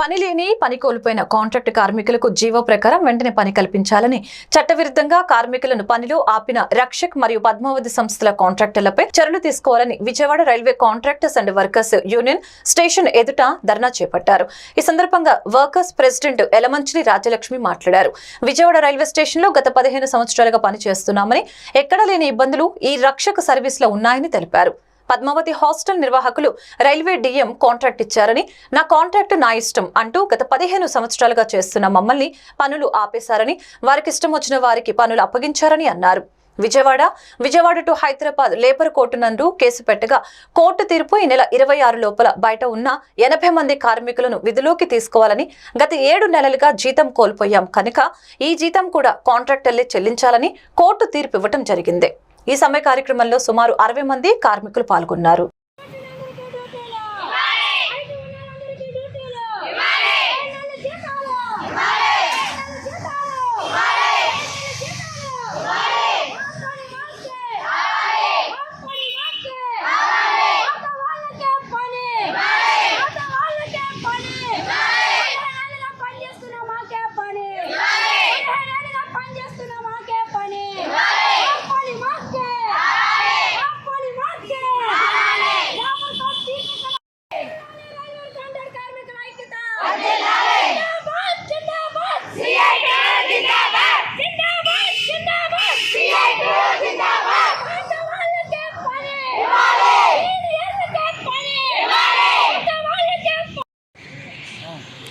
పని లేని పని కోల్పోయిన కాంట్రాక్ట్ కార్మికులకు జీవో ప్రకారం వెంటనే పని కల్పించాలని చట్టవిరుద్ధంగా కార్మికులను పనిలో ఆపిన రక్షక్ మరియు పద్మావతి సంస్థల కాంట్రాక్టర్లపై చర్యలు తీసుకోవాలని Vijayawada railway contractors and workers union station ఎదుట ధర్నా చేపట్టారు. ఈ సందర్భంగా వర్కర్స్ ప్రెసిడెంట్ ఎలమంచిలి రాజలక్ష్మి మాట్లాడారు. విజయవాడ రైల్వే స్టేషన్లో గత పదిహేను సంవత్సరాలుగా పనిచేస్తున్నామని ఎక్కడా లేని ఇబ్బందులు ఈ రక్షక సర్వీస్లో ఉన్నాయని తెలిపారు. పద్మావతి హాస్టల్ నిర్వాహకులు రైల్వే డిఎం కాంట్రాక్ట్ ఇచ్చారని నా కాంట్రాక్ట్ నా ఇష్టం అంటూ గత పదిహేను సంవత్సరాలుగా చేస్తున్న మమ్మల్ని పనులు ఆపేశారని వారికి ఇష్టం వచ్చిన వారికి పనులు అప్పగించారని అన్నారు. Vijayawada Vijayawada to Hyderabad labour court నందు కేసు పెట్టగా కోర్టు తీర్పు ఈ నెల ఇరవై ఆరు లోపల బయట ఉన్న ఎనభై మంది కార్మికులను విధిలోకి తీసుకోవాలని గత ఏడు నెలలుగా జీతం కోల్పోయాం కనుక ఈ జీతం కూడా కాంట్రాక్టర్లే చెల్లించాలని కోర్టు తీర్పు ఇవ్వటం జరిగింది. ఈ సమ్మె కార్యక్రమంలో సుమారు అరవై మంది కార్మికులు పాల్గొన్నారు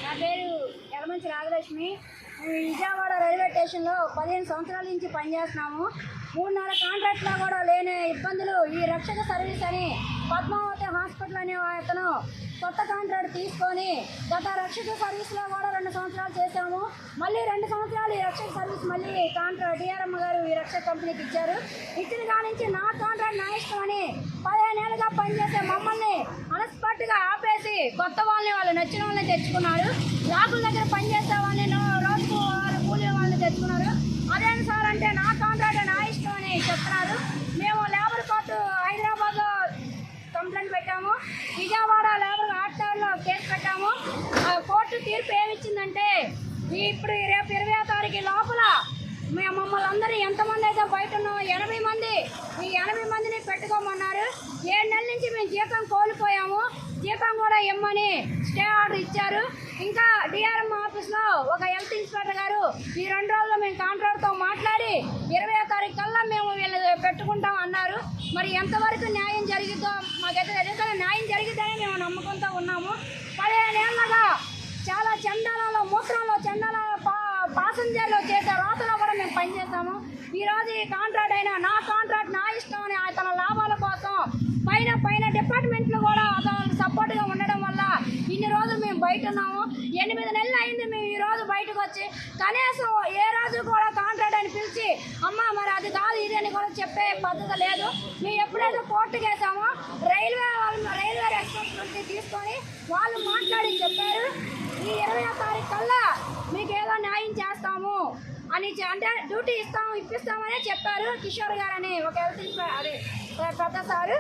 నా పేరు యలమంచి రాగలక్ష్మి మేము విజయవాడ రైల్వే స్టేషన్లో పదిహేను సంవత్సరాల నుంచి పనిచేస్తున్నాము మూడున్నర కాంట్రాక్ట్లో కూడా లేని ఇబ్బందులు ఈ రక్షక సర్వీస్ అని పద్మావతి హాస్పిటల్ అనే అతను కొత్త కాంట్రాక్ట్ తీసుకొని గత రక్షక సర్వీస్లో కూడా రెండు సంవత్సరాలు చేశాము. మళ్ళీ రెండు సంవత్సరాలు ఈ రక్షక సర్వీస్ మళ్ళీ కాంట్రాక్ట్ డిఆర్ఎం గారు ఈ రక్షక కంపెనీకి ఇచ్చారు. ఇచ్చిన కానించి నుంచి నా కాంట్రాక్ట్ నా ఇష్టం అని పదిహేనేళ్ళుగా పనిచేసే మమ్మల్ని మనస్ఫూర్తిగా ఆపేసి కొత్త వాళ్ళని వాళ్ళు నచ్చిన వాళ్ళని తెచ్చుకున్నారు. లాకుల దగ్గర పనిచేసే వాళ్ళని రోజుకు వాళ్ళు కూలీ వాళ్ళని తెచ్చుకున్నారు. అదేం సార్ అంటే నా కాంట్రాక్ట్ నా ఇష్టం అని చెప్తున్నారు. మేము లేబర్ కోర్టు హైదరాబాద్లో కంప్లైంట్ పెట్టాము. విజయవాడ లేబర్ హాస్టల్లో కేసు పెట్టాము. ఆ కోర్టు తీర్పు ఏమిచ్చిందంటే ఇప్పుడు రేపు ఇరవై తారీఖు లోపల మమ్మల్ని అందరూ ఎంతమంది అయితే బయట ఉన్నామో ఎనభై మంది ఈ ఎనభై మందిని పెట్టుకోమన్నారు. ఏడు నెలల నుంచి మేము జీతం కోల్పోయాము. జీతం కూడా ఇమ్మని స్టే ఆర్డర్ ఇచ్చారు. ఇంకా డిఆర్ఎం ఆఫీస్లో ఒక హెల్త్ ఇన్స్పెక్టర్ గారు ఈ రెండు రోజుల్లో మేము కాంట్రాక్ట్తో మాట్లాడి ఇరవై తారీఖు కల్లా మేము వీళ్ళు పెట్టుకుంటాం అన్నారు. మరి ఎంతవరకు న్యాయం జరిగిద్దో మాకైతే తెలియదు న్యాయం జరిగిద్దని మేము నమ్మకంతో ఉన్నాము. పదిహేనేళ్ళగా చాలా చందాలలో మూత్రంలో చందాలలో పా పాసెంజర్లు చేసే రాతలో కూడా మేము పనిచేస్తాము ఈరోజు ఈ కాంట్రాక్ట్ అయినా నా కాంట్రాక్ట్ నా ఇష్టం అని తన లాభాల కోసం పైన పైన డిపార్ట్మెంట్లు కూడా సపోర్ట్గా ఉండడం వల్ల ఇన్ని రోజులు మేము బయట ఉన్నాము. ఎనిమిది నెలలు అయింది మేము ఈ రోజు బయటకు వచ్చి కనీసం ఏ రోజు కూడా కాంట్రాక్ట్ అని పిలిచి అమ్మ మరి అది కాదు ఇది అని కూడా చెప్పే పద్ధతి లేదు. మేము ఎప్పుడైతే కోర్టుకు వేసామో రైల్వే వాళ్ళు రైల్వే రెస్పాన్సిబిలిటీ తీసుకొని వాళ్ళు మాట్లాడి చెప్పారు ఈ ఇరవై తారీఖు కల్లా మీకు ఏదో న్యాయం చేస్తాము అని అంటే డ్యూటీ ఇస్తాము ఇప్పిస్తామనే చెప్పారు కిషోర్ గారు అని ఒక హెల్త్ అదే పెద్ద సారు.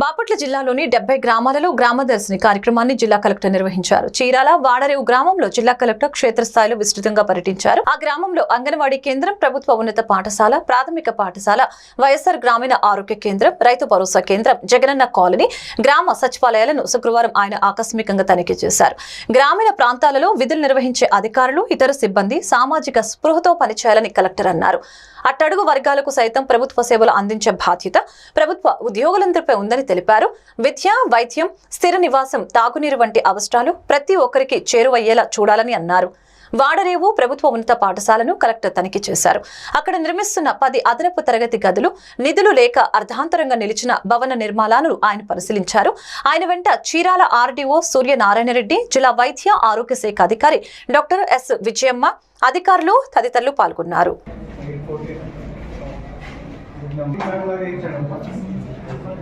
బాపట్ల జిల్లాలోని డెబ్బై గ్రామాలలో గ్రామదర్శిని కార్యక్రమాన్ని జిల్లా కలెక్టర్ నిర్వహించారు. చీరాల వాడరేవు గ్రామంలో జిల్లా కలెక్టర్ క్షేత్రస్థాయిలో విస్తృతంగా పర్యటించారు. ఆ గ్రామంలో అంగన్వాడీ కేంద్రం ప్రభుత్వ ఉన్నత పాఠశాల ప్రాథమిక పాఠశాల వైఎస్ఆర్ గ్రామీణ ఆరోగ్య కేంద్రం రైతు భరోసా కేంద్రం జగనన్న కాలనీ గ్రామ సచివాలయాలను శుక్రవారం ఆయన ఆకస్మికంగా తనిఖీ చేశారు. గ్రామీణ ప్రాంతాలలో విధులు నిర్వహించే అధికారులు ఇతర సిబ్బంది సామాజిక స్పృహతో పనిచేయాలని కలెక్టర్ అన్నారు. అట్టడుగు వర్గాలకు సైతం ప్రభుత్వ సేవలు అందించే బాధ్యత ప్రభుత్వ ఉద్యోగులందరూ ఉద్యోగులందరిపై ఉందని తెలిపారు. విద్య వైద్యం స్థిర నివాసం తాగునీరు వంటి అవసరాలు ప్రతి ఒక్కరికి చేరువయ్యేలా చూడాలని అన్నారు. వాడరేవు ప్రభుత్వ ఉన్నత పాఠశాలను కలెక్టర్ తనిఖీ చేశారు. అక్కడ నిర్మిస్తున్న పది అదనపు తరగతి గదులు నిధులు లేక అర్ధాంతరంగా నిలిచిన భవన నిర్మాణాలను ఆయన పరిశీలించారు. ఆయన వెంట చీరాల ఆర్డీఓ సూర్యనారాయణరెడ్డి జిల్లా వైద్య ఆరోగ్య శాఖ అధికారి డాక్టర్ ఎస్ విజయమ్మ అధికారులు తదితరులు పాల్గొన్నారు.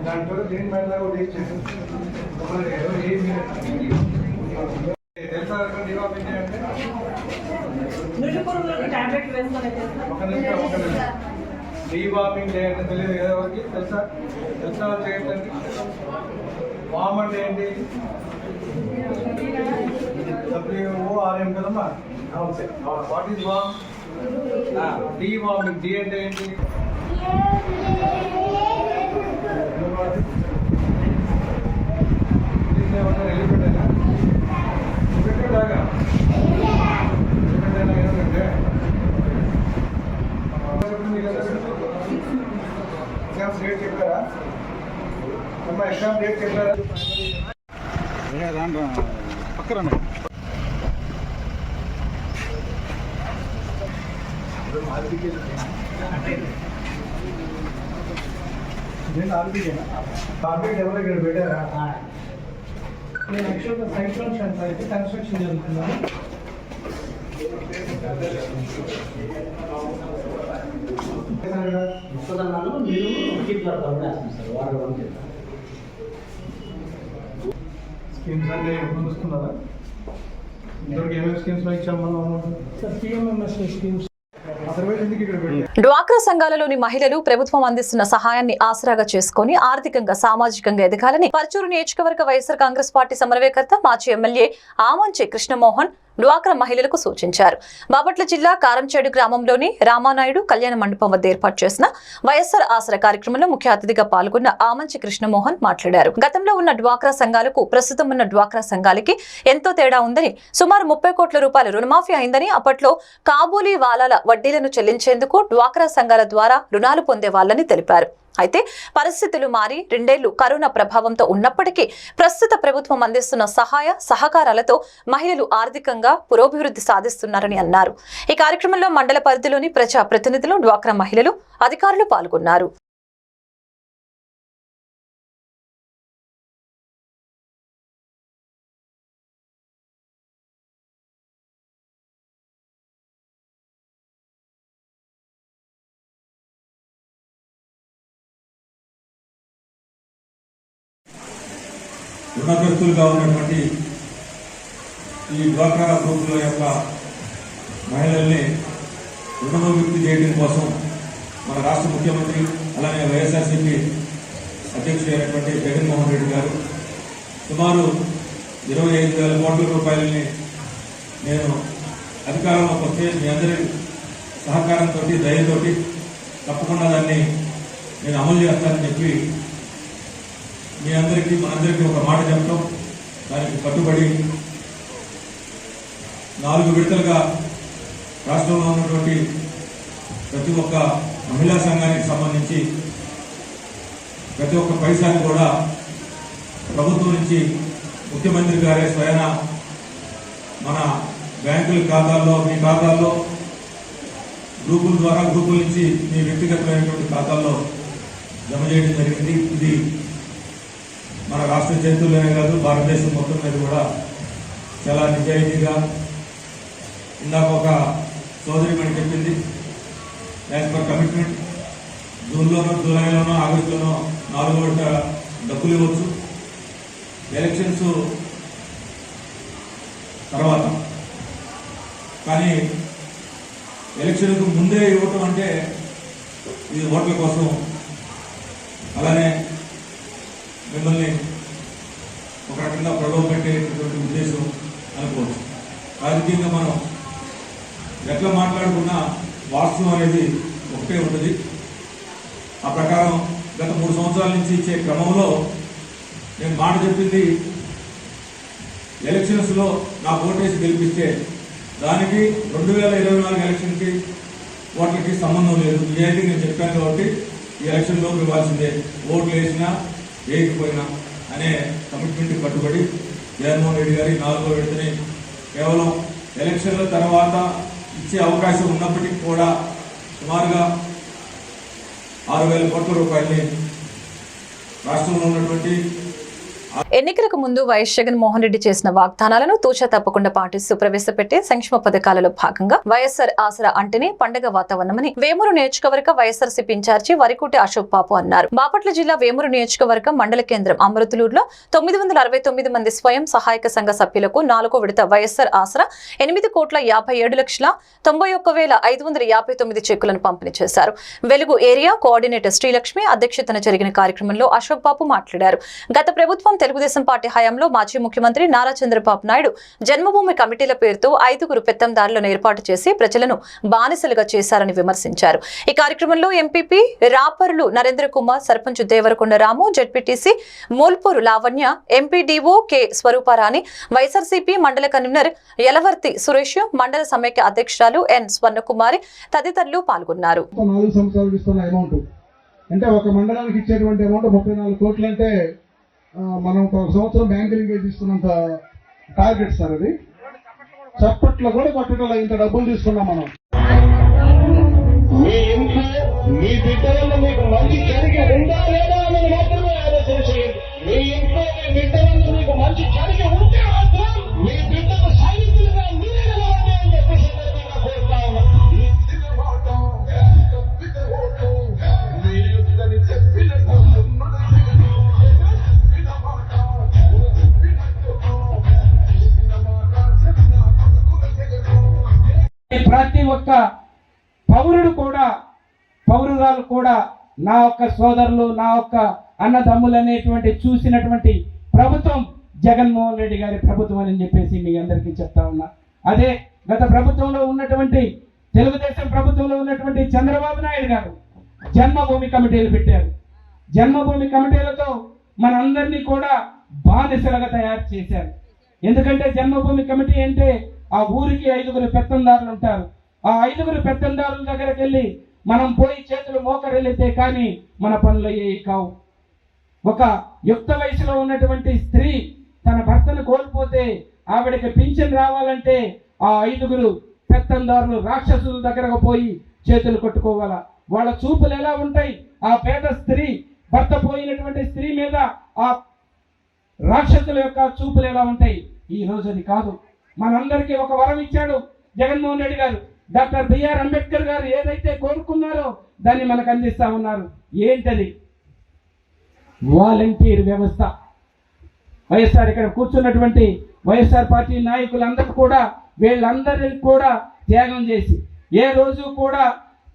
దాంట్లో దేని మ్యాటర్ కూడా ఇచ్చారు తెలుసా ఒక నిమిషం ఒక నిమిషం. డీవార్మింగ్ డే అంటే తెలియదు కదా ఎవరికి? తెలుసా? తెలుసా చేయండి వామ్ అంటే ఏంటి? వామింగ్ కదమ్మా? What is worm? Deworming de అంటే ఏంటి? ಎಕ್ಸಾಮ್ಸ್ ಡೇಟ್ ಕೇಳ್ತಾರ ನಮ್ಮ ಎಕ್ಸಾಮ್ ಡೇಟ್ ಕೇಳ್ತಾರ ಪಕ್ಕರ ಆರ್ಬಿಗೆ ಆರ್ಬಿಗೆ ಡೆವಲಪ್ ಬೇಟಾರ నేను యాక్చువల్గా సైట్ కన్స్ట్రక్షన్ అయితే కన్స్ట్రక్షన్ జరుగుతున్నాను వస్తుందన్నాను మీరు కీప్లర్ సార్ వన్ స్కీమ్స్ అంటే ఎప్పుడు వస్తున్నారా ఇంతవరకు ఏమేమి స్కీమ్స్ ఇచ్చాం మనం అమౌంట్ సార్ పిఎంఎంఎస్ స్కీమ్స్ డ్వాక్రా సంఘాలలోని మహిళలు ప్రభుత్వం అందిస్తున్న సహాయాన్ని ఆసరాగా చేసుకుని ఆర్థికంగా సామాజికంగా ఎదగాలని పరచూరు నియోజకవర్గ వైఎస్ఆర్ కాంగ్రెస్ పార్టీ సమన్వయకర్త మాజీ ఎమ్మెల్యే ఆమంచి కృష్ణమోహన్ డ్వాక్రా మహిళలకు సూచించారు. బాపట్ల జిల్లా కారంచేడు గ్రామంలోని రామానాయుడు కళ్యాణ మండపం వద్ద ఏర్పాటు చేసిన వైఎస్ఆర్ ఆసర కార్యక్రమంలో ముఖ్య అతిథిగా పాల్గొన్న ఆమంచి కృష్ణమోహన్ మాట్లాడారు. గతంలో ఉన్న డ్వాక్రా సంఘాలకు ప్రస్తుతం ఉన్న డ్వాక్రా సంఘాలకి ఎంతో తేడా ఉందని సుమారు ముప్పై కోట్ల రూపాయల రుణమాఫీ అయిందని అప్పట్లో కాబూలీ వాలాల వడ్డీలను చెల్లించేందుకు డ్వాక్రా సంఘాల ద్వారా రుణాలు పొందే వాళ్ళని తెలిపారు. అయితే పరిస్థితులు మారి రెండేళ్ళు కరోనా ప్రభావంతో ఉన్నప్పటికీ ప్రస్తుత ప్రభుత్వం అందిస్తున్న సహాయ సహకారాలతో మహిళలు ఆర్థికంగా పురోభివృద్ధి సాధిస్తున్నారని అన్నారు. ఈ కార్యక్రమంలో మండల పరిధిలోని ప్రజా ప్రతినిధులు డ్వాక్రా మహిళలు అధికారులు పాల్గొన్నారు. రుణగ్రస్తులుగా ఉన్నటువంటి ఈ డ్వాక్రా గ్రూపుల యొక్క మహిళల్ని రుణముక్తి చేయడం కోసం మన రాష్ట్ర ముఖ్యమంత్రి అలానే వైఎస్ఆర్సీపీ అధ్యక్షుడు అయినటువంటి జగన్మోహన్ రెడ్డి గారు సుమారు ఇరవై ఐదు వేల కోట్ల రూపాయలని నేను అధికారంలోకి వస్తే మీ అందరి సహకారంతో దయతోటి తప్పకుండా దాన్ని నేను అమలు చేస్తానని చెప్పి మీ అందరికీ మనందరికీ ఒక మాట చెప్తాం దానికి కట్టుబడి నాలుగు విడతలుగా రాష్ట్రంలో ఉన్నటువంటి ప్రతి ఒక్క మహిళా సంఘానికి సంబంధించి ప్రతి ఒక్క పైసాని కూడా ప్రభుత్వం నుంచి ముఖ్యమంత్రి గారే స్వయన మన బ్యాంకుల ఖాతాల్లో మీ ఖాతాల్లో గ్రూపుల ద్వారా గ్రూపుల నుంచి మీ వ్యక్తిగతమైనటువంటి ఖాతాల్లో జమ చేయడం జరిగింది. ఇది మన రాష్ట్ర చరిత్రలోనే కాదు భారతదేశం మొత్తం మీద కూడా చాలా నిజాయితీగా ఇందాక ఒక సోదరి మనకి చెప్పింది యాజ్ పర్ కమిట్మెంట్ జూన్లోనో జూలైలోనో ఆగస్టులోనో నాలుగు విడత డబ్బులు ఇవ్వచ్చు. ఎలక్షన్స్ తర్వాత. కానీ ఎలక్షన్కు ముందే ఇవ్వటం అంటే ఇది ఓట్ల కోసం అలానే మిమ్మల్ని ఒక రకంగా ప్రలోభ పెట్టేటటువంటి ఉద్దేశం అనుకోవచ్చు. రాజకీయంగా మనం ఎట్లా మాట్లాడుకున్నా వాస్తవం అనేది ఒకటే ఉంటుంది. ఆ ప్రకారం గత మూడు సంవత్సరాల నుంచి ఇచ్చే క్రమంలో నేను మాట చెప్పింది ఎలక్షన్స్లో నా ఓటేసి గెలిపిస్తే దానికి రెండు వేల ఇరవై నాలుగు ఎలక్షన్కి ఓట్లకి సంబంధం లేదు. నిజాయితీ నేను చెప్పాను కాబట్టి ఈ ఎలక్షన్లో ఇవ్వాల్సిందే. ఓట్లు వేసినా వేయకపోయినా అనే కమిట్మెంట్ కట్టుబడి జగన్మోహన్ రెడ్డి గారి నాలుగో విడతని కేవలం ఎలక్షన్ల తర్వాత ఇచ్చే అవకాశం ఉన్నప్పటికీ కూడా సుమారుగా ఆరు వేల కోట్ల రూపాయలని రాష్ట్రంలో ఉన్నటువంటి ఎన్నికలకు ముందు వైఎస్ జగన్మోహన్ రెడ్డి చేసిన వాగ్దానాలను తూచా తప్పకుండా పాటిస్తూ ప్రవేశపెట్టే సంక్షేమ పథకాలలో భాగంగా వైఎస్ఆర్ ఆసరా అంటేనే పండగ వాతావరణమని వేమూరు నియోజకవర్గ వైఎస్ఆర్సీపీ ఇన్ఛార్జి వరికోటి అశోక్ బాబు అన్నారు. బాపట్ల జిల్లా వేమూరు నియోజకవర్గం మండల కేంద్రం అమృతులూరులో తొమ్మిది వందల అరవై తొమ్మిది మంది స్వయం సహాయక సంఘ సభ్యులకు నాలుగో విడత వైఎస్ఆర్ ఆసరా ఎనిమిది కోట్ల యాభై ఏడు లక్షల తొంభై ఒక్క వేల ఐదు వందల యాభై తొమ్మిది చెక్కులను పంపిణీ చేశారు. వెలుగు ఏరియా కోఆర్డినేటర్ శ్రీలక్ష్మి అధ్యక్షతన జరిగిన కార్యక్రమంలో అశోక్ బాబు మాట్లాడారు. గత ప్రభుత్వం తెలుగుదేశం పార్టీ హయాంలో మాజీ ముఖ్యమంత్రి నారా చంద్రబాబు నాయుడు జన్మభూమి కమిటీల పేరుతో ఐదుగురు పెత్తందారులను ఏర్పాటు చేసి ప్రజలను బానిసలుగా చేశారని విమర్శించారు. ఈ కార్యక్రమంలో MPP Raparlu Narendra Kumar sarpanch Devarakonda Ramu ZPTC Mulpuru Lavanya MPDO K Swarooparani YSRCP మండల కన్వీనర్ యలవర్తి సురేష్ మండల సమైక్య అధ్యక్షురాలు ఎన్ స్వర్ణకుమారి తదితరులు పాల్గొన్నారు. అంటే ఒక మండలానికి ఇచ్చేటువంటి అమౌంట్ ముప్పై నాలుగు కోట్లు అంటే మనం ఒక సంవత్సరం బ్యాంకులకి తీసుకున్నంత టార్గెట్ సార్ అది. చప్పట్లో కూడా కొట్టడం ఇంత డబ్బులు తీసుకున్నాం మనం. మీ ఇంట్లో మీ బిడ్డ వల్ల మీకు మంచి జరిగి ఉందా లేదా అనేది మాత్రమే ఆలోచన చేయండి మీ ఇంట్లో మీ బిడ్డ వల్ల మీకు మంచి జరిగి ఒక్క పౌరుడు కూడా పౌరురాలు కూడా నా ఒక్క సోదరులు నా ఒక్క అన్నదమ్ములు అనేటువంటి చూసినటువంటి ప్రభుత్వం జగన్మోహన్ రెడ్డి గారి ప్రభుత్వం అని చెప్పేసి మీ అందరికీ చెప్తా ఉన్నా. అదే గత ప్రభుత్వంలో ఉన్నటువంటి తెలుగుదేశం ప్రభుత్వంలో ఉన్నటువంటి చంద్రబాబు నాయుడు గారు జన్మభూమి కమిటీలు పెట్టారు. జన్మభూమి కమిటీలతో మనందరినీ కూడా బానిసలుగా తయారు చేశారు. ఎందుకంటే జన్మభూమి కమిటీ అంటే ఆ ఊరికి ఐదుగురు పెత్తందారులు ఉంటారు. ఆ ఐదుగురు పెత్తందారుల దగ్గరికి వెళ్ళి మనం పోయి చేతులు మోకరెళ్ళితే కానీ మన పనులు అయ్యేవి కావు. ఒక యుక్త వయసులో ఉన్నటువంటి స్త్రీ తన భర్తను కోల్పోతే ఆవిడకి పింఛన్ రావాలంటే ఆ ఐదుగురు పెత్తందారులు రాక్షసుల దగ్గరకు పోయి చేతులు కొట్టుకోవాల. వాళ్ళ చూపులు ఎలా ఉంటాయి? ఆ పేద స్త్రీ భర్త పోయినటువంటి స్త్రీ మీద ఆ రాక్షసుల యొక్క చూపులు ఎలా ఉంటాయి? ఈ రోజు అది కాదు. మనందరికీ ఒక వరం ఇచ్చాడు జగన్మోహన్ రెడ్డి గారు. డాక్టర్ బిఆర్ అంబేద్కర్ గారు ఏదైతే కోరుకున్నారో దాన్ని మనకు అందిస్తా ఉన్నారు. ఏంటది? వాలంటీర్ వ్యవస్థ. వైఎస్ఆర్ ఇక్కడ కూర్చున్నటువంటి వైఎస్ఆర్ పార్టీ నాయకులందరూ కూడా వీళ్ళందరికీ కూడా త్యాగం చేసి ఏ రోజు కూడా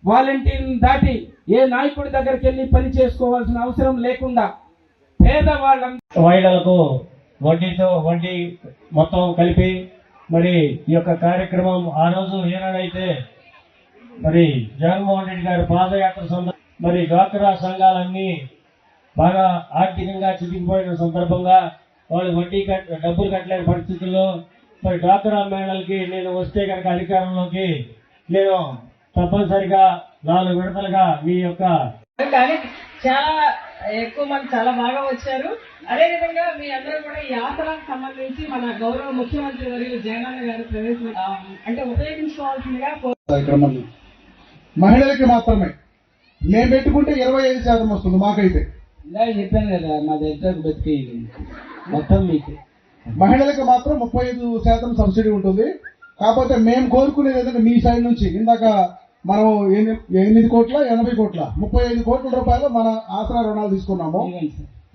వాలంటీర్ని దాటి ఏ నాయకుడి దగ్గరికి వెళ్ళి పని చేసుకోవాల్సిన అవసరం లేకుండా పేదవాళ్ళ మహిళలకు వడ్డీతో వడ్డీ మొత్తం కలిపి మరి ఈ యొక్క కార్యక్రమం ఆ రోజు ఏనాడైతే మరి జగన్మోహన్ రెడ్డి గారి పాదయాత్ర సంద మరి డ్వాక్రా సంఘాలన్నీ బాగా ఆర్థికంగా చితికిపోయిన సందర్భంగా వాళ్ళు వడ్డీ కట్ డబ్బులు కట్టలేని పరిస్థితుల్లో మరి డ్వాక్రా మేడల్కి నేను వస్తే కనుక అధికారంలోకి నేను తప్పనిసరిగా నాలుగు విడతలుగా మీ యొక్క చాలా ఎక్కువ మంది చాలా బాగా వచ్చారు. అదే విధంగా మీ అందరూ కూడా ఈ ఆసరాకు సంబంధించి మన గౌరవ ముఖ్యమంత్రి వర్యులు జగనన్న గారు ప్రవేశ అంటే ఉపయోగించుకోవాల్సిందిగా మహిళలకి మాత్రమే. మేము పెట్టుకుంటే ఇరవై ఐదు శాతం వస్తుంది మాకైతే. ఇందాక చెప్పాను కదా మా దగ్గర బతికి మొత్తం మీకు. మహిళలకు మాత్రం ముప్పై ఐదు శాతం సబ్సిడీ ఉంటుంది. కాకపోతే మేము కోరుకునేది ఏంటంటే మీ సైడ్ నుంచి. ఇందాక మనం ఎనిమిది కోట్ల ఎనభై కోట్ల ముప్పై ఐదు కోట్ల రూపాయలు మన ఆసరా రుణాలు తీసుకున్నాము.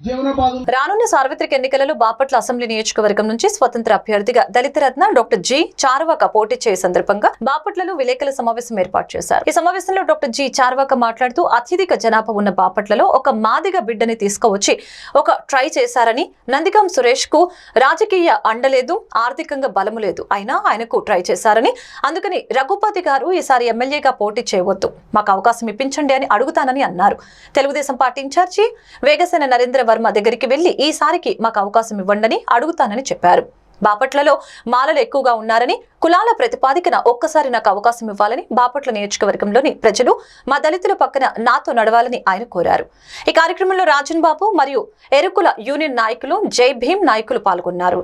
రానున్న సార్వత్రిక ఎన్నికలలో బాపట్ల అసెంబ్లీ నియోజకవర్గం నుంచి స్వతంత్ర అభ్యర్థిగా దళిత రత్న డాక్టర్ జి చార్వాక పోటీ చేయ సందర్భంగా బాపట్లలో విలేకరుల సమావేశం ఏర్పాటు చేశారు. ఈ సమావేశంలో డాక్టర్ జి చార్వాక మాట్లాడుతూ అత్యధిక జనాభా ఉన్న బాపట్లలో ఒక మాదిగ బిడ్డని తీసుకువచ్చి ఒక ట్రై చేశారని నందిగం సురేష్కు రాజకీయ అండలేదు ఆర్థికంగా బలము లేదు. అయినా ఆయనకు ట్రై చేశారని అందుకని రఘుపతి గారు ఈసారి ఎమ్మెల్యేగా పోటీ చేయవద్దు. మాకు అవకాశం ఇప్పించండి అని అడుగుతానని అన్నారు. Telugu Desam party in charge Vegasena Narendra Varma దగ్గరికి వెళ్ళి ఈసారికి మాకు అవకాశం ఇవ్వండని అడుగుతానని చెప్పారు. బాపట్లలో మాలలు ఎక్కువగా ఉన్నారని కులాల ప్రతిపాదికన ఒక్కసారి నాకు అవకాశం ఇవ్వాలని బాపట్ల నియోజకవర్గంలోని ప్రజలు మా దళితుల పక్కన నాతో నడవాలని ఆయన కోరారు. ఈ కార్యక్రమంలో రాజన్ బాబు మరియు ఎరుకుల యూనియన్ నాయకులు జై భీమ్ నాయకులు పాల్గొన్నారు.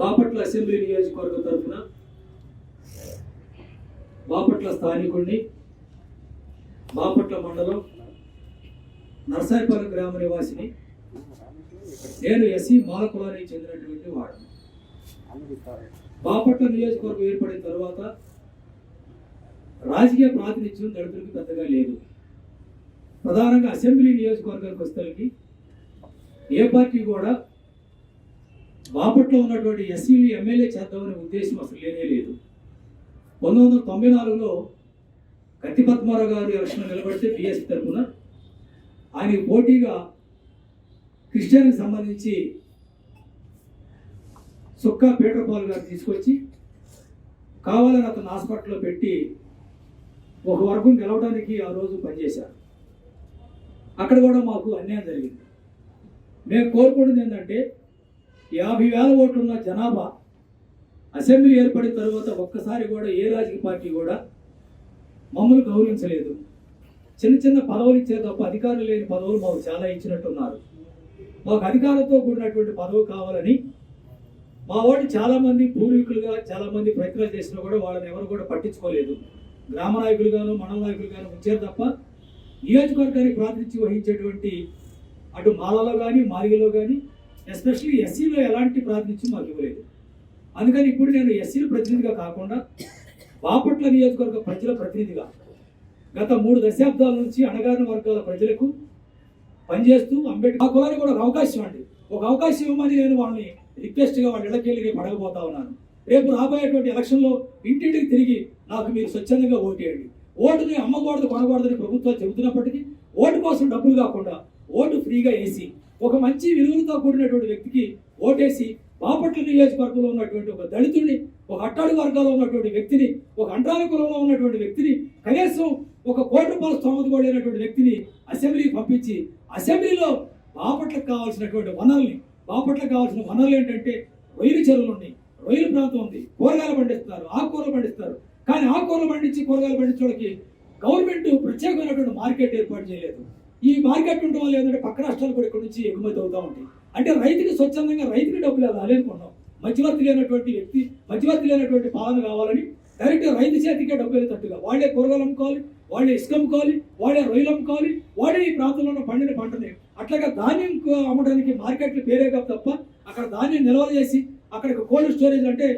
బాపట్ల అసెంబ్లీ నియోజకవర్గం తరఫున బాపట్ల స్థానికుడిని బాపట్ల మండలం నర్సాయిపాలెం గ్రామ నివాసిని నేను ఎస్సీ మాల కులానికి చెందినటువంటి వాడు. బాపట్ల నియోజకవర్గం ఏర్పడిన తర్వాత రాజకీయ ప్రాతినిధ్యం దళితులకు పెద్దగా లేదు. ప్రధానంగా అసెంబ్లీ నియోజకవర్గానికి వస్తలకి ఏ పార్టీ కూడా బాపట్లో ఉన్నటువంటి ఎస్సీలు ఎమ్మెల్యే చేద్దామనే ఉద్దేశం అసలు లేనే లేదు. పంతొమ్మిది వందల తొంభై నాలుగులో కత్తి పద్మారావు గారు ఎలక్షన్ నిలబడితే పిఎస్పి తరఫున ఆయనకి పోటీగా క్రిస్టియన్కి సంబంధించి సుక్కా పీటర్ గారు తీసుకొచ్చి కావాలని అతను హాస్పిటల్లో పెట్టి ఒక వర్గం గెలవడానికి ఆ రోజు పనిచేశారు. అక్కడ కూడా మాకు అన్యాయం జరిగింది. మేము కోరుకున్నది ఏంటంటే యాభై వేల ఓట్లున్న జనాభా అసెంబ్లీ ఏర్పడిన తర్వాత ఒక్కసారి కూడా ఏ రాజకీయ పార్టీ కూడా మమ్మల్ని గౌరవించలేదు. చిన్న చిన్న పదవులు ఇచ్చే తప్ప అధికారులు లేని పదవులు మాకు చాలా ఇచ్చినట్టున్నారు. మాకు అధికారంతో కూడినటువంటి పదవి కావాలని మా వాళ్ళు చాలామంది పూర్వీకులుగా చాలామంది ప్రయత్నాలు చేసినా కూడా వాళ్ళని ఎవరు కూడా పట్టించుకోలేదు. గ్రామ నాయకులుగాను మండల నాయకులుగాను వచ్చారు తప్ప నియోజకవర్గానికి ప్రాతినిధ్యం వహించేటువంటి అటు మాలలో కానీ మారిగలో కానీ ఎస్పెషల్లీ ఎస్సీలో ఎలాంటి ప్రాతినిధ్యం మాకు ఇవ్వలేదు. అందుకని ఇప్పుడు నేను ఎస్సీలు ప్రతినిధిగా కాకుండా బాపట్ల నియోజకవర్గ ప్రజల ప్రతినిధిగా గత మూడు దశాబ్దాల నుంచి అణగారిన వర్గాల ప్రజలకు పనిచేస్తూ అంబేద్కర్ ఆ కులానికి కూడా ఒక అవకాశం అండి. ఒక అవకాశం ఇవ్వమని నేను వాళ్ళని రిక్వెస్ట్గా వాళ్ళ ఇళ్ళకెళ్ళి రేపు అడగబోతా ఉన్నాను. రేపు రాబోయేటువంటి ఎలక్షన్లో ఇంటింటికి తిరిగి నాకు మీరు స్వచ్ఛందంగా ఓటేయండి ఓటుని అమ్మకూడదు కొనకూడదని ప్రభుత్వాలు చెబుతున్నప్పటికీ ఓటు కోసం డబ్బులు కాకుండా ఓటు ఫ్రీగా వేసి ఒక మంచి విలువలతో కూడినటువంటి వ్యక్తికి ఓటేసి బాపట్ల నియోజకవర్గంలో ఉన్నటువంటి ఒక దళితుడిని ఒక అట్టాడు వర్గాల్లో ఉన్నటువంటి వ్యక్తిని ఒక అంటాల కులంలో ఉన్నటువంటి వ్యక్తిని కనీసం ఒక కోటి రూపాయల స్తోమత కూడినటువంటి వ్యక్తిని అసెంబ్లీకి పంపించి అసెంబ్లీలో బాపట్లకు కావాల్సినటువంటి వనరుల్ని బాపట్లకు కావాల్సిన వనరులు ఏంటంటే రొయ్యలు చెరువులు ఉన్నాయి. రొయ్యల ప్రాంతం ఉంది. కూరగాయలు పండిస్తారు. ఆకుకూరలు పండిస్తారు. కానీ ఆకుకూరలు పండించి కూరగాయలు పండించడానికి గవర్నమెంట్ ప్రత్యేకమైనటువంటి మార్కెట్ ఏర్పాటు చేయలేదు. ఈ మార్కెట్ ఉండడం వల్ల ఏంటంటే పక్క రాష్ట్రాలు కూడా ఇక్కడ నుంచి ఎగుమతి అవుతూ ఉంటాయి అంటే రైతుకి స్వచ్ఛందంగా రైతుకి డబ్బులు వెళ్ళాలి అనుకున్నాం మధ్యవర్తి లేనటువంటి వ్యక్తి మధ్యవర్తి లేనటువంటి పాలన కావాలని డైరెక్ట్ రైతు చేతికే డబ్బు వెళ్ళేటట్టుగా వాళ్ళే కూరగాయలు అమ్ముకోవాలి వాళ్ళే ఇసుక అమ్ముకోవాలి వాళ్ళే రొయ్యలు అమ్ముకోవాలి వాడే ఈ ప్రాంతంలో ఉన్న పండిన పంటనే. అట్లాగా ధాన్యం అమ్మడానికి మార్కెట్లు పేరే కాదు తప్ప అక్కడ ధాన్యం నిల్వ చేసి అక్కడికి కోల్డ్ స్టోరేజ్ అంటే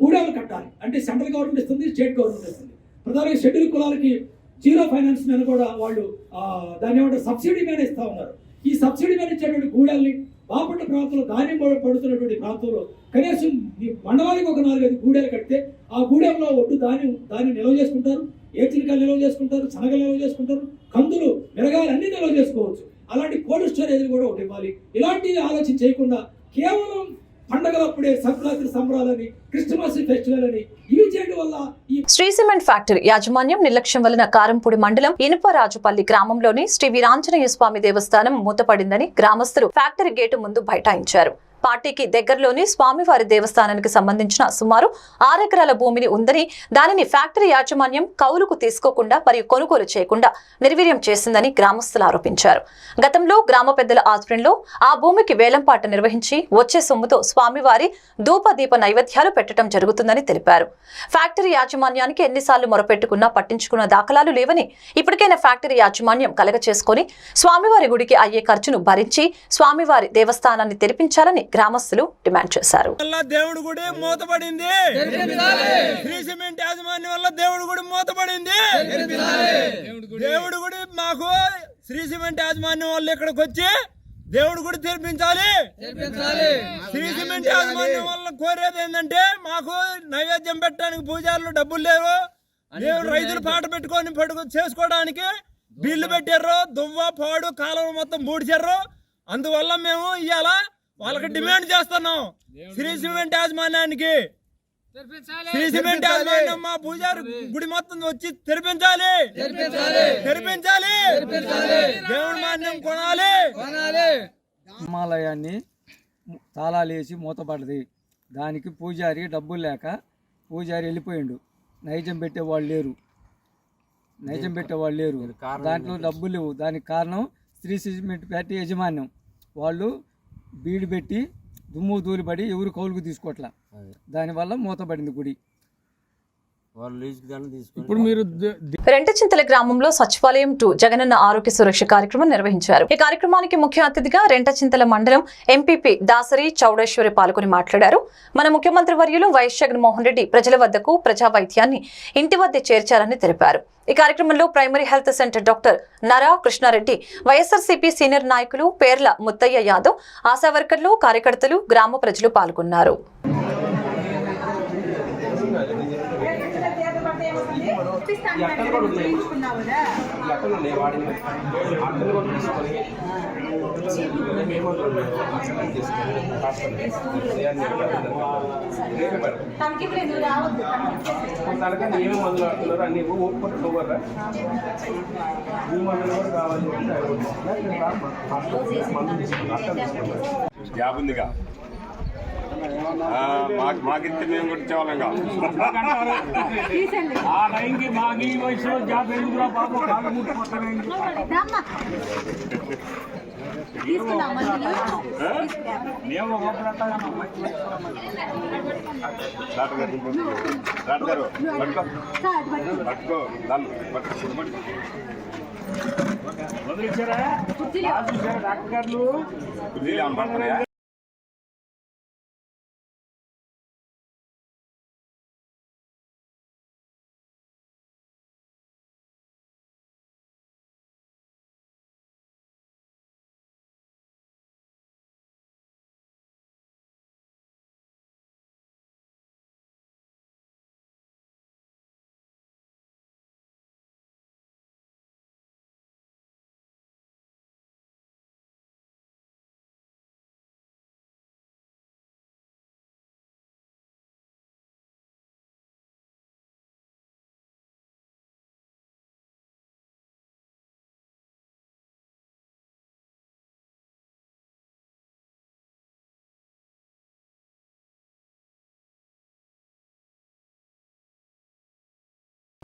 కూడాలు కట్టాలి. అంటే సెంట్రల్ గవర్నమెంట్ ఇస్తుంది స్టేట్ గవర్నమెంట్ ఇస్తుంది. ప్రధానంగా షెడ్యూల్ కులాలకి జీరో ఫైనాన్స్ మీద కూడా వాళ్ళు దాన్ని సబ్సిడీ మీద ఇస్తా ఉన్నారు. ఈ సబ్సిడీ మీద ఇచ్చేటువంటి గూడాల్ని బాపట్ల ప్రాంతంలో ధాన్యం పడుతున్నటువంటి ప్రాంతంలో కనీసం ఈ మండలానికి ఒక నాలుగైదు గూడెలు కడితే ఆ గూడెంలో ఒడ్డు ధాన్యం దాన్ని నిల్వ చేసుకుంటారు. ఏచిలికాయలు నిల్వ చేసుకుంటారు శనగలు నిల్వ చేసుకుంటారు. కందులు మిరగాయలు అన్ని నిల్వ చేసుకోవచ్చు. అలాంటి కోల్డ్ స్టోరేజ్ కూడా ఒకటి ఇవ్వాలి. ఇలాంటి ఆలోచన చేయకుండా కేవలం పండగలప్పుడే సంక్రాంతి సంబరాలని క్రిస్మస్ ఫెస్టివల్ అని ఇవి చేయడం వల్ల శ్రీ సిమెంట్ ఫ్యాక్టరీ యాజమాన్యం నిర్లక్ష్యం వలన కారంపూడి మండలం ఇనుపరాజుపల్లి గ్రామంలోని శ్రీ వీరాంజనేయ స్వామి దేవస్థానం మూతపడిందని గ్రామస్తులు ఫ్యాక్టరీ గేటు ముందు బైఠాయించారు. పార్టీకి దగ్గరలోని స్వామివారి దేవస్థానానికి సంబంధించిన సుమారు ఆరెకరాల భూమిని ఉందని దానిని ఫ్యాక్టరీ యాజమాన్యం కౌలుకు తీసుకోకుండా మరియు కొనుగోలు చేయకుండా నిర్వీర్యం చేసిందని గ్రామస్తులు ఆరోపించారు. గతంలో గ్రామ పెద్దల ఆధ్వర్యంలో ఆ భూమికి వేలంపాట నిర్వహించి వచ్చే సొమ్ముతో స్వామివారి ధూపదీప నైవేద్యాలు పెట్టడం జరుగుతుందని తెలిపారు. ఫ్యాక్టరీ యాజమాన్యానికి ఎన్నిసార్లు మొరపెట్టుకున్నా పట్టించుకున్న దాఖలాలు లేవని ఇప్పటికైనా ఫ్యాక్టరీ యాజమాన్యం కలగ చేసుకుని స్వామివారి గుడికి అయ్యే ఖర్చును భరించి స్వామివారి దేవస్థానాన్ని తెరిపించాలని గ్రామస్తులు డిమాండ్ చేశారు. దేవుడి గుడి మూతపడింది. శ్రీ సిమెంట్ యాజమాన్యం వల్ల దేవుడి గుడి మూతపడింది. దేవుడి గుడి. మాకు శ్రీ సిమెంట్ యాజమాన్యం వాళ్ళు ఇక్కడికి వచ్చి దేవుడి గుడి తెరిపించాలి. శ్రీ సిమెంట్ యాజమాన్యం వల్ల కోరేది ఏంటంటే మాకు నైవేద్యం పెట్టడానికి పూజారులు డబ్బులు లేవు. దేవుడు రైతులు పాట పెట్టుకొని పడుకు చేసుకోవడానికి బిల్లు పెట్టారు దువ్వ పాడు కాలువ మొత్తం బూడిచారు అందువల్ల మేము ఇవాళ వాళ్ళకి డిమాండ్ చేస్తున్నాం. శ్రీ సిమెంట్ యాజమాన్యానికి. శ్రీ సిమెంట్ యాజమాన్యం మా పూజారి గుడి మొత్తం వచ్చి తెరిపించాలి. తెరిపించాలి. దేవుడి మాన్యం కొనాలి. రామాలయాన్ని తాళాలేసి మూతపడ్డది. దానికి పూజారి డబ్బులు లేక పూజారి వెళ్ళిపోయిండు. నైజం పెట్టేవాళ్ళు లేరు. నైజం పెట్టేవాళ్ళు లేరు. దాంట్లో డబ్బులు లేవు. దానికి కారణం శ్రీ సిమెంట్ ఫ్యాక్టరీ యాజమాన్యం. వాళ్ళు బీడు పెట్టి దుమ్ము దూలిపడి ఎవరు కౌలుకు తీసుకోవట్లా దానివల్ల మూతపడింది గుడి. రెంటచింతల గ్రామంలో సచివాలయం టు జగనన్న ఆరోగ్య సురక్ష కార్యక్రమం నిర్వహించారు. ఈ కార్యక్రమానికి ముఖ్య అతిథిగా రెంటచింతల మండలం ఎంపీపీ దాసరి చౌడేశ్వరి పాల్గొని మాట్లాడారు. మన ముఖ్యమంత్రి వర్యులు వైఎస్ జగన్మోహన్ రెడ్డి ప్రజల వద్దకు ప్రజా వైద్యాన్ని ఇంటి వద్ద చేర్చారని తెలిపారు. ఈ కార్యక్రమంలో primary health centre doctor Nara Krishna Reddy YSRCP senior నాయకులు పేర్ల ముత్తయ్య యాదవ్ ఆశా వర్కర్లు కార్యకర్తలు గ్రామ ప్రజలు పాల్గొన్నారు. చేయించుకున్నావు కదా? లేకుండా నేను వాడిన అతను కూడా తీసుకొని తనకంటే ఏమేమి మందులు ఆడుతున్నారు అన్ని ఒప్పుకుంటే షుగర్ ఈ మందులు కూడా కావాలి అంటే మందులు తీసుకున్నాను గ్యాప్ ఉందిగా. మాకు మాకింత మేము కొట్టించేవాళ్ళంగా ఆ టైంకి మాకు ఈ వయసులో జాబ్ ఎందుకురా పాపం కాళ్ళు ముట్టుకుంటానండి మేము ఒకప్పుడు డాక్టర్ గారు డాక్టర్ గారు పట్టుకో. పట్టుకో దాన్ని పట్టుకో. చూసారా డాక్టర్ గారు.